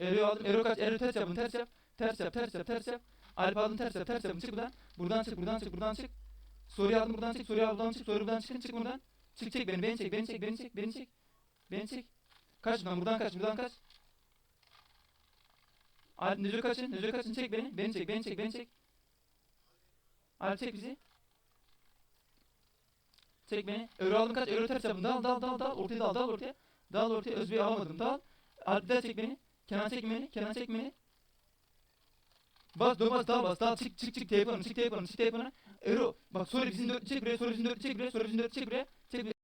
Ero'yu aldım. Ero kaç. Ero ters yap bunu. Ters yap. Ters yap. Ters yap. Ters yap. Alp aldım. Ters yap. Ters yap. Çık buradan. Buradan çık. Buradan çık. Buradan çık. Soruyu aldım. Buradan çık. Soruyu aldım. Buradan çık. Soru buradan çıkın. Çık buradan. Çık çek beni. Beni çek. Beni çek. Beni çek. Beni çek. Beni çek. Kaç buradan. Buradan kaç. Buradan kaç. Alp Neco kaçın. Neco kaçın. Çek beni. Beni çek. Beni çek. Beni çek. Alp çek bizi. Çek beni. Euro aldım kaç. Euro ters yapın. Dal dal dal dal. Ortaya dal. Dal ortaya. Dal ortaya. Özbey'i alamadım. Dal. Alp daha çek beni. Kenan çek beni. Kenan çek beni. Bas dön bas dal bas dal çık çık çık teyip çık teyip çık teyip Euro bak sonra bizim dört çek buraya sonra bizim dört çek buraya sonra bizim dört çek buraya çek buraya